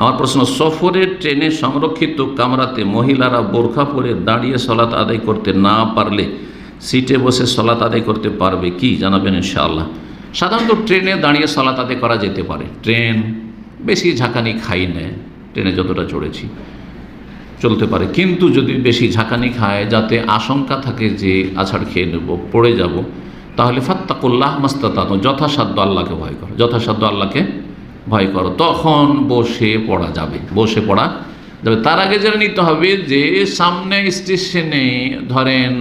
আমার প্রশ্ন, সফরে ট্রেনে সংরক্ষিত কামরাতে মহিলারা বোরখা পরে দাঁড়িয়ে সলাত আদায় করতে না পারলে সিটে বসে সলাত আদায় করতে পারবে কি জানাবেন ইনশাআল্লাহ। সাধারণত ট্রেনে দাঁড়িয়ে সলাত আদায় করা যেতে পারে। ট্রেন বেশি ঝাঁকানি খাই নেয় ট্রেনে যতটা চড়েছি, চলতে পারে। কিন্তু যদি বেশি ঝাঁকানি খায়, যাতে আশঙ্কা থাকে যে আছাড় খেয়ে নেব, পড়ে যাব, তাহলে ফাত্তাকুল্লাহ মাস্তাতাত যথাসাধ্য আল্লাহকে ভয় করো, যথাসাধ্য আল্লাহকে ভয় করো। তখন বসে পড়া যাবে, বসে পড়া যাবে। তার আগে জেনে নিতে হবে যে সামনে স্টেশনে ধরেন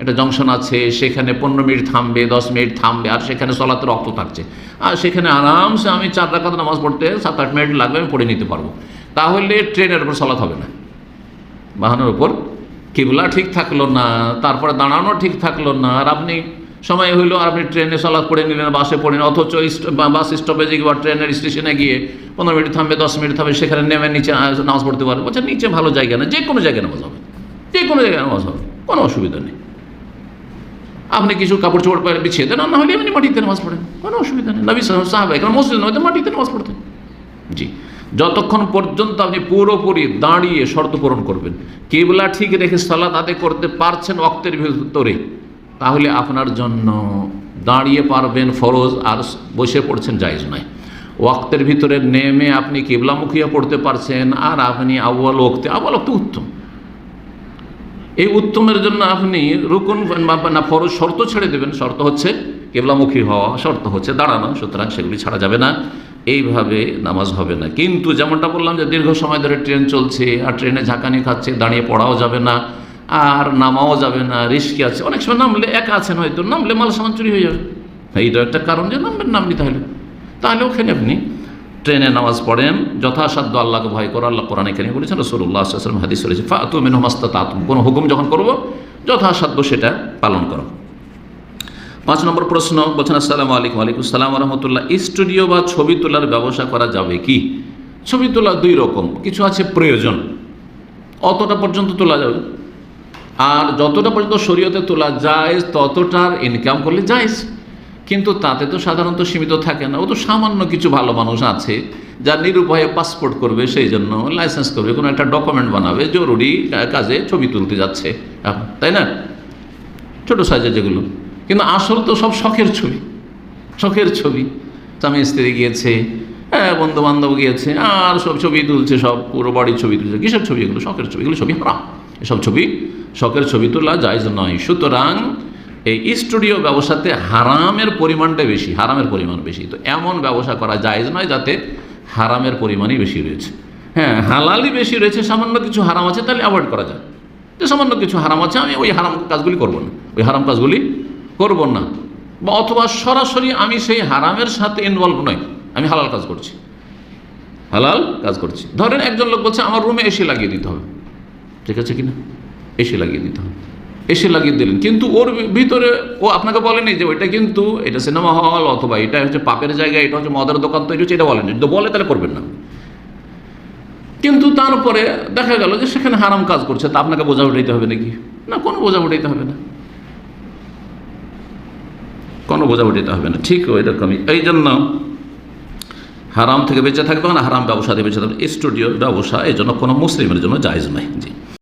একটা জংশন আছে, সেখানে পনেরো মিনিট থামবে, দশ মিনিট থামবে, আর সেখানে চলাতে রক্ত থাকছে। আর সেখানে আরামসে আমি চার রাখাত নামাজ পড়তে সাত আট মিনিট লাগবে, আমি পড়ে নিতে পারব। তাহলে ট্রেনের উপর চলাত হবে না। বাহানোর উপর কিবলা ঠিক থাকল না, তারপরে দাঁড়ানো ঠিক থাকল না, আর আপনি সময় হইল আর আপনি ট্রেনে সলাৎ পড়ে নিলেন, বাসে পড়ে নিলেন অথচ বাস স্টপেজে বা ট্রেনের স্টেশনে গিয়ে পনেরো মিনিট থামবে, দশ মিনিট থামবে, সেখানে নেমে নিচে নামাজ পড়তে পারবে। বলছে, নিচে ভালো জায়গা না যে কোনো জায়গায় নামাজ হবে যে কোনো জায়গায় নামাজ হবে, কোনো অসুবিধা নেই। আপনি কিছু কাপড় চোপড় পরে বিছিয়ে দেন না হলে এমনি মাটিতে নামাজ পড়েন, কোনো অসুবিধা নেই। নবী সাহাবাই কারণ মসজিদ নয় মাটিতে নামাজ পড়তেন। জি, যতক্ষণ পর্যন্ত আপনি পুরোপুরি দাঁড়িয়ে শর্ত পূরণ করবেন, কেবলা ঠিক রেখে সালাদ আদায় করতে পারছেন অক্তের ভিতরে তাহলে আপনার জন্য দাঁড়িয়ে পারবেন ফরজ, আর বসে পড়ছেন জায়জ নয়। ওয়াক্তের ভিতরে নেমে আপনি কেবলামুখিয়া পড়তে পারছেন, আর আপনি আউ্বাল ওক্তে আউ্বাল ওক্তে উত্তম। এই উত্তমের জন্য আপনি রুকুন না, ফরজ শর্ত ছেড়ে দেবেন। শর্ত হচ্ছে কেবলামুখী হওয়া, শর্ত হচ্ছে দাঁড়ানো, সুতরাং সেগুলি ছাড়া যাবে না। এইভাবে নামাজ হবে না। কিন্তু যেমনটা বললাম যে দীর্ঘ সময় ধরে ট্রেন চলছে, আর ট্রেনে ঝাঁকানি খাচ্ছে, দাঁড়িয়ে পড়াও যাবে না। আর নামাও যাবে না, রিস্কি আছে। অনেক সময় নামলে একা আছেন হয়তো, নামলে মাল সামান চুরি হয়ে যাবে। এইটা একটা কারণ যে নামবেন নামনি তাহলে। তাহলে ওখানে আপনি ট্রেনে নামাজ পড়েন, যথাসাধ্য আল্লাহকে ভয় করো, আল্লাহ কোরআন এখানে বলেছেন রসুল্লাহ আসলাম হাদিস রয়েছে ফাতু মেনু মাস্তা তাতুম কোনো হুকুম যখন করব, যথাসাধ্য সেটা পালন করো। পাঁচ নম্বর প্রশ্ন, বলছেন, আসসালামু আলাইকুম আলাইকুম সালাম রহমতুল্লাহ স্টুডিও বা ছবি তোলার ব্যবসা করা যাবে কি? ছবি তোলা দুই রকম, কিছু আছে প্রয়োজন, অতটা পর্যন্ত তোলা যাবে। আর যতটা পর্যন্ত শরীয়তে তোলা যায় ততটার ইনকাম করলে যায়জ কিন্তু তাতে তো সাধারণত সীমিত থাকে না। ও তো সামান্য কিছু ভালো মানুষ আছে, যা নিরুপায়ে পাসপোর্ট করবে সেই জন্য লাইসেন্স করবে, কোনো একটা ডকুমেন্ট বানাবে, জরুরি কাজে ছবি তুলতে যাচ্ছে। তাই না? ছোটো সাইজের যেগুলো। কিন্তু আসল তো সব শখের ছবি। শখের ছবি। স্বামী স্ত্রী গিয়েছে হ্যাঁ বন্ধু বান্ধব গিয়েছে, আর সব ছবি তুলছে, সব পুরো বাড়ির ছবি তুলছে। কিসের ছবি? এগুলো শখের ছবি। এগুলো ছবি হারাম। এসব ছবি শখের ছবি তোলা জায়জ নয়। সুতরাং এই স্টুডিও ব্যবসাতে হারামের পরিমাণটা বেশি, হারামের পরিমাণ বেশি। তো এমন ব্যবসা করা জায়জ নয় যাতে হারামের পরিমাণই বেশি রয়েছে। হ্যাঁ হালালই বেশি রয়েছে, সামান্য কিছু হারাম আছে তাহলে অ্যাভয়েড করা যায়। যে সামান্য কিছু হারাম আছে, আমি ওই হারাম কাজগুলি করব না। ওই হারাম কাজগুলি করব না। বা অথবা সরাসরি আমি সেই হারামের সাথে ইনভলভ নই। আমি হালাল কাজ করছি। হালাল কাজ করছি। ধরেন একজন লোক বলছে, আমার রুমে এসি লাগিয়ে দিতে হবে। ঠিক আছে কিনা? এসি লাগিয়ে দিতে হবে। এসি লাগিয়ে দিলেন। কিন্তু ওর ভিতরে ও আপনাকে বলেনি যে ওইটা কিন্তু এটা সিনেমা হল অথবা এটা হচ্ছে পাপের জায়গা, এটা হচ্ছে মদের দোকান তৈরি হচ্ছে, এটা বলেনি। বলে তাহলে করবেন না। কিন্তু তারপরে দেখা গেল যে সেখানে হারাম কাজ করছে, তা আপনাকে বোঝা উঠাইতে হবে নাকি? না, কোনো বোঝা উঠাইতে হবে না। কোনো বোঝা উঠাইতে হবে না। ঠিক ওই রকমই এই জন্য হারাম থেকে বেঁচে থাকবে না, হারাম ব্যবসা থেকে বেঁচে থাকবে স্টুডিওর ব্যবসা, এই জন্য কোনো মুসলিমের জন্য জায়জ নাই। জি।